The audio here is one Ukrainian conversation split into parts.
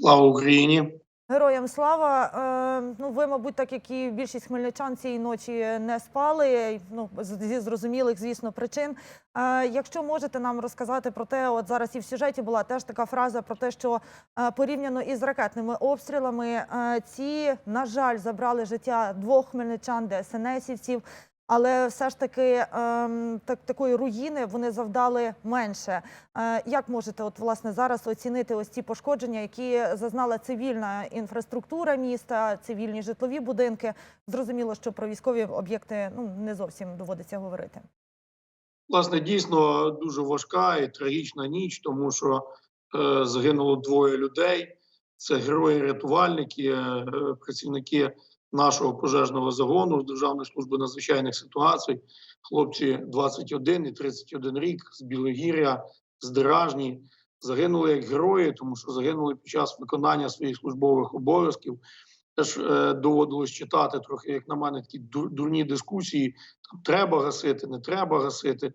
Слава Україні! Героям слава. Е, ну, ви, мабуть, так як і більшість хмельничан цієї ночі не спали. Ну зі зрозумілих, звісно, причин. Е, якщо можете нам розказати про те, от зараз і в сюжеті була теж така фраза про те, що е, порівняно із ракетними обстрілами, е, ці, на жаль, забрали життя двох хмельничан, ДСНСівців. Але все ж таки ем, так, такої руїни вони завдали менше. Е, як можете от власне зараз оцінити ось ці пошкодження, які зазнала цивільна інфраструктура міста, цивільні житлові будинки? Зрозуміло, що про військові об'єкти ну не зовсім доводиться говорити. Власне, дійсно дуже важка і трагічна ніч, тому що е, загинуло двоє людей. Це герої-рятувальники, е, працівники нашого пожежного загону з Державної служби надзвичайних ситуацій. Хлопці 21 і 31 рік з Білогір'я, з Деражні. Загинули як герої, тому що загинули під час виконання своїх службових обов'язків. Теж е, доводилось читати трохи, як на мене, такі дур- дурні дискусії. Там треба гасити, не треба гасити.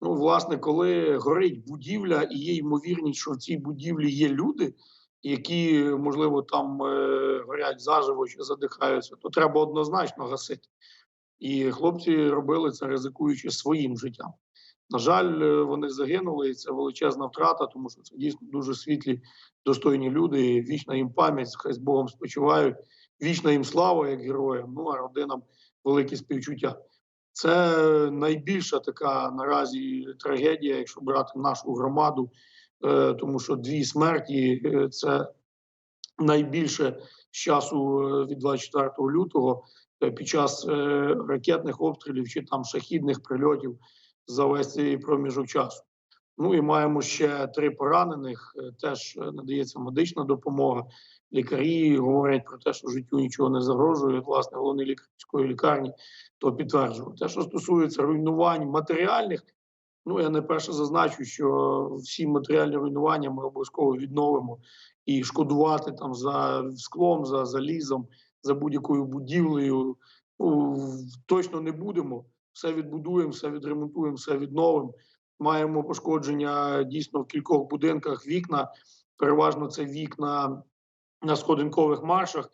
Ну, власне, коли горить будівля, і є ймовірність, що в цій будівлі є люди, які, можливо, там е, горять заживо чи задихаються, то треба однозначно гасити. І хлопці робили це, ризикуючи своїм життям. На жаль, е, вони загинули, і це величезна втрата, тому що це дійсно дуже світлі, достойні люди. Вічна їм пам'ять, хай з Богом спочивають. Вічна їм слава як героям. Ну а родинам велике співчуття. Це найбільша така наразі трагедія, якщо брати нашу громаду, тому що дві смерті е, це найбільше з часу е, від 24 лютого е, під час е, ракетних обстрілів чи там шахідних прильотів за весь цей проміжок часу. Ну і маємо ще три поранених. е, Теж е, надається медична допомога. Лікарі говорять про те, що життю нічого не загрожує. Власне, головний лікар міської лікарні то підтверджував. Те, що стосується руйнувань матеріальних, ну я не перше зазначу, що всі матеріальні руйнування ми обов'язково відновимо і шкодувати там за склом, за залізом, за будь-якою будівлею. Ну, точно не будемо. Все відбудуємо, все відремонтуємо, все відновимо. Маємо пошкодження дійсно в кількох будинках вікна. Переважно це вікна на сходинкових маршах.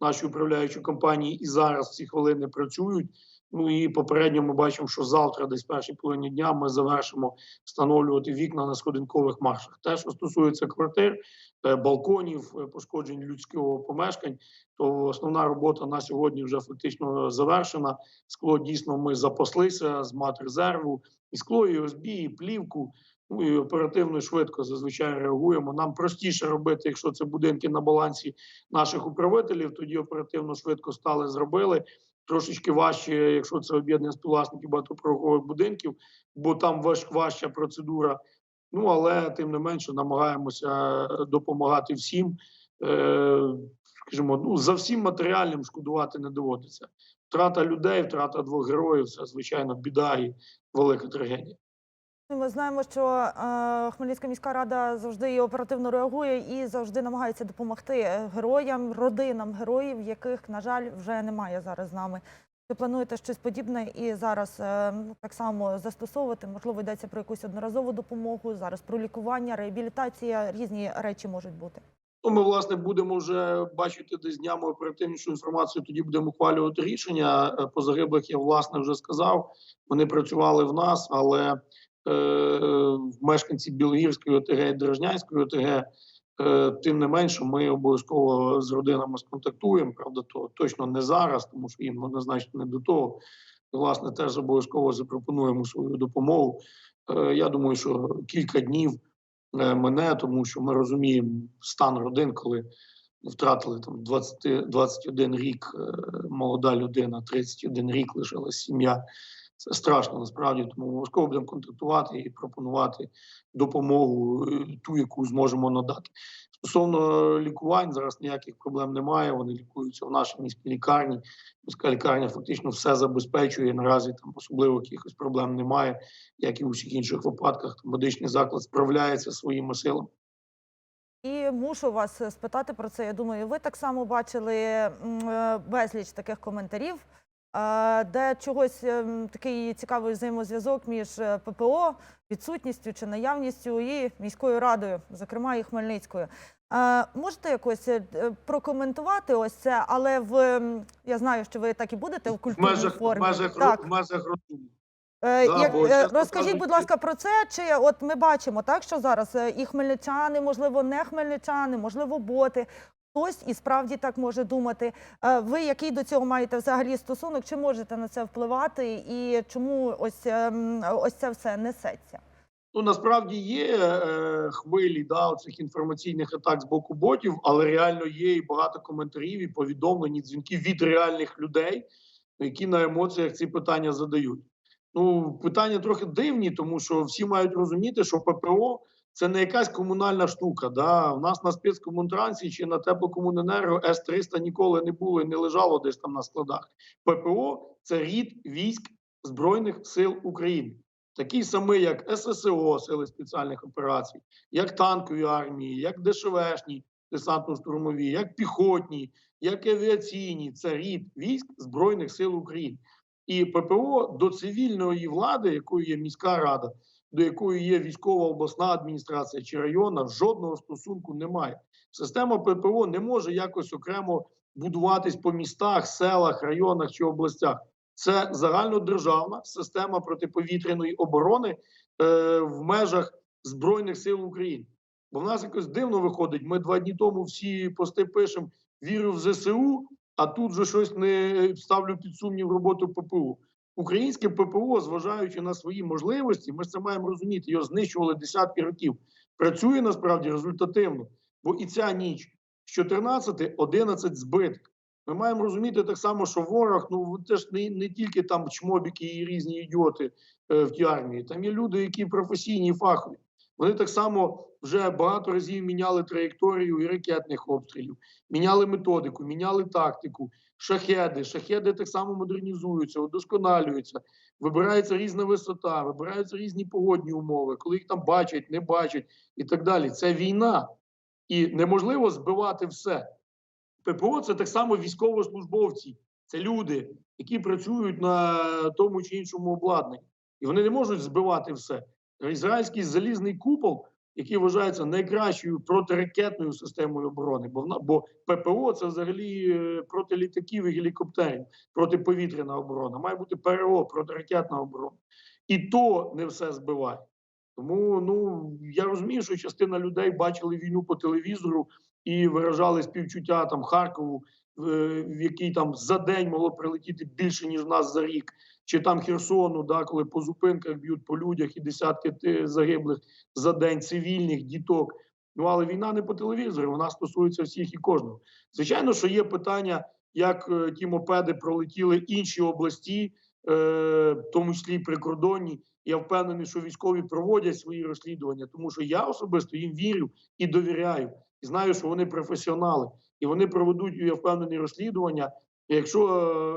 Наші управляючі компанії і зараз в ці хвилини працюють. Ну і попередньо ми бачимо, що завтра, десь першій половині дня, ми завершимо встановлювати вікна на сходинкових маршах. Те, що стосується квартир, е, балконів, е, пошкоджень людського помешкань, то основна робота на сьогодні вже фактично завершена. Скло дійсно ми запаслися з матрезерву, і скло, і ОСБ, і плівку. Ну і оперативно і швидко зазвичай реагуємо. Нам простіше робити, якщо це будинки на балансі наших управителів. Тоді оперативно швидко стали зробили. Трошечки важче, якщо це об'єднання співвласників багатоповерхових будинків, бо там важ, важча процедура. Ну але тим не менше намагаємося е, допомагати всім. Е, скажімо, ну за всім матеріальним шкодувати не доводиться. Втрата людей, втрата двох героїв це звичайно біда і велика трагедія. Ми знаємо, що е, Хмельницька міська рада завжди і оперативно реагує і завжди намагається допомогти е, героям, родинам героїв, яких, на жаль, вже немає зараз з нами. Ви плануєте щось подібне і зараз е, ну, так само застосовувати? Можливо, йдеться про якусь одноразову допомогу, зараз про лікування, реабілітація, різні речі можуть бути. Ну, ми власне будемо вже бачити десь днями оперативнішу інформацію. Тоді будемо ухвалювати рішення. Е, По загиблих я власне вже сказав. Вони працювали в нас, але мешканці Білогірської ОТГ і Дорожнянської ОТГ. Е, тим не менше, ми обов'язково з родинами сконтактуємо. Правда, то точно не зараз, тому що їм однозначно не до того. Власне, теж обов'язково запропонуємо свою допомогу. Е, я думаю, що кілька днів е, мене, тому що ми розуміємо стан родин, коли втратили там 20, 21 рік е, молода людина, 31 рік лишилась сім'я. Це страшно насправді, тому обов'язково будемо контактувати і пропонувати допомогу, е, ту, яку зможемо надати. Стосовно лікувань, зараз ніяких проблем немає. Вони лікуються в нашій міській лікарні. Міська лікарня фактично все забезпечує. Наразі там особливо якихось проблем немає, як і у всіх інших випадках. Там медичний заклад справляється своїми силами. І мушу вас е, спитати про це. Я думаю, ви так само бачили е, безліч таких коментарів, де чогось е, такий цікавий взаємозв'язок між е, ППО, відсутністю чи наявністю і міською радою, зокрема і Хмельницькою. Можете якось е, прокоментувати ось це, але в я знаю, що ви так і будете в культурній межах, в межах, так. в межах. Е, Да, як, розкажіть, будь ласка, про це. Чи от ми бачимо, так що зараз і хмельничани, можливо, не хмельничани, можливо, боти. Хтось і справді так може думати. Е, Ви який до цього маєте взагалі стосунок? Чи можете на це впливати? І чому ось, ем, ось це все несеться? Ну насправді є е, хвилі да, цих інформаційних атак з боку ботів, але реально є і багато коментарів, і повідомлень, і дзвінків від реальних людей, які на емоціях ці питання задають. Ну, питання трохи дивні, тому що всі мають розуміти, що ППО це не якась комунальна штука. Да? У нас на спецкомунтрансі чи на теплокомуненерго С-300 ніколи не було і не лежало десь там на складах. ППО це рід військ Збройних сил України такий самий, як ССО, сили спеціальних операцій, як танкові армії, як ДШВшні десантно-штурмові, як піхотні, як авіаційні. Це рід військ Збройних сил України. І ППО до цивільної влади, якою є міська рада, до якої є військова обласна адміністрація чи районна, жодного стосунку немає. Система ППО не може якось окремо будуватись по містах, селах, районах чи областях. Це загальнодержавна система протиповітряної оборони е, в межах Збройних сил України. Бо в нас якось дивно виходить. Ми два дні тому всі пости пишемо вірю в ЗСУ, а тут же щось не ставлю під сумнів роботу ППО. Українське ППО, зважаючи на свої можливості, ми ж це маємо розуміти, його знищували десятки років. Працює насправді результативно, бо і ця ніч з 14 11 збиток. Ми маємо розуміти так само, що ворог ну теж не, не тільки там чмобіки і різні ідіоти е, в тій армії. Там є люди, які професійні і фахові. Вони так само вже багато разів міняли траєкторію і ракетних обстрілів, міняли методику, міняли тактику, шахеди. Шахеди так само модернізуються, удосконалюються. Вибирається різна висота, вибираються різні погодні умови, коли їх там бачать, не бачать і так далі. Це війна, і неможливо збивати все. ППО це так само військовослужбовці, це люди, які працюють на тому чи іншому обладнанні, і вони не можуть збивати все. Ізраїльський залізний купол, який вважається найкращою протиракетною системою оборони, бо бо ППО це взагалі е, проти літаків і гелікоптерів, протиповітряна оборона. Має бути ПРО, протиракетна оборона, і то не все збиває. Тому ну я розумію, що частина людей бачили війну по телевізору і виражали співчуття там Харкову, в, в який там за день могло прилетіти більше ніж нас за рік, чи там Херсону, да, коли по зупинках б'ють по людях і десятки загиблих за день цивільних діток. Ну але війна не по телевізору, вона стосується всіх і кожного. Звичайно, що є питання, як е, ті мопеди пролетіли інші області, е, в тому числі прикордонні. Я впевнений, що військові проводять свої розслідування, тому що я особисто їм вірю і довіряю, і знаю, що вони професіонали, і вони проведуть, я впевнений, розслідування. Якщо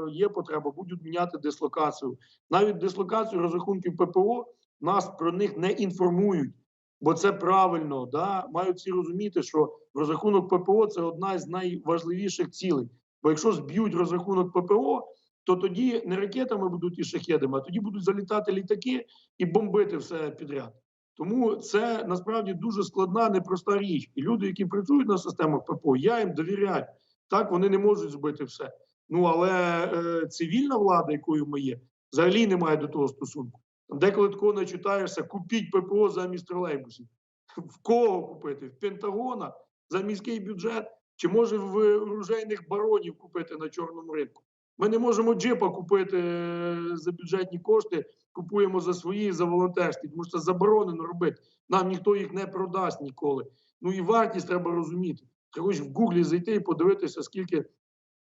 е, є потреба, будуть міняти дислокацію. Навіть дислокацію розрахунків ППО нас про них не інформують, бо це правильно. Да? Мають всі розуміти, що розрахунок ППО це одна з найважливіших цілей. Бо якщо зб'ють розрахунок ППО, то тоді не ракетами будуть і шахедами, а тоді будуть залітати літаки і бомбити все підряд. Тому це насправді дуже складна, непроста річ. І люди, які працюють на системах ППО, я їм довіряю. Так вони не можуть збити все. Ну але е, цивільна влада, якою ми є, взагалі не має до того стосунку. Там деколи такого не читаєшся, купіть ППО замість тролейбусів. В кого купити? В Пентагона за міський бюджет, чи може в оружейних баронів купити на чорному ринку? Ми не можемо джипа купити е, за бюджетні кошти, купуємо за свої, за волонтерські, тому що це заборонено робити. Нам ніхто їх не продасть ніколи. Ну і вартість треба розуміти. Треба в Гуглі зайти і подивитися, скільки,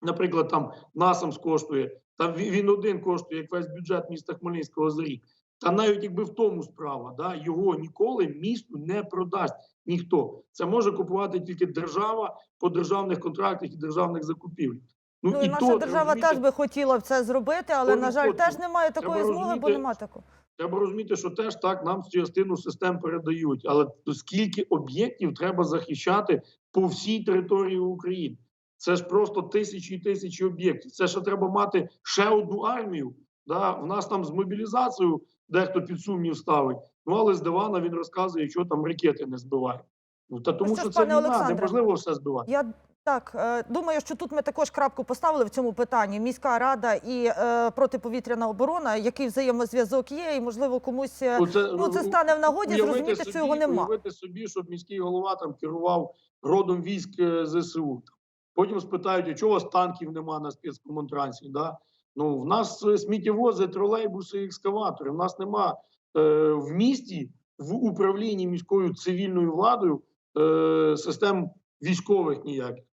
наприклад, там насамс коштує. Там він один коштує як весь бюджет міста Хмельницького за рік. Та навіть якби в тому справа, да, його ніколи місту не продасть ніхто. Це може купувати тільки держава по державних контрактах і державних закупівлях. Ну, і і наша то, держава розуміти, теж би хотіла б це зробити, але, на жаль, 100%. теж немає такої Треба змоги, бо розуміти, нема такого. Треба розуміти, що теж так нам частину систем передають. Але скільки об'єктів треба захищати по всій території України? Це ж просто тисячі і тисячі об'єктів. Це ще треба мати ще одну армію. Да? В нас там з мобілізацією дехто під сумнів ставить. Ну але з дивана він розказує, що там ракети не збивають. Ну та тому, Ось що це війна, неможливо все збивати. Я так е, думаю, що тут ми також крапку поставили в цьому питанні. Міська рада і е, протиповітряна оборона, який взаємозв'язок є, і можливо комусь е, Оце, ну це стане в нагоді. Зрозуміти, що його нема. Уявити собі, щоб міський голова там керував родом військ е, ЗСУ. Потім спитають, а чого у вас танків нема на спецкомунтрансі? Да? Ну, в нас е, сміттєвози, тролейбуси, екскаватори. В нас нема е, в місті в управлінні міською цивільною владою е, систем військових ніяких.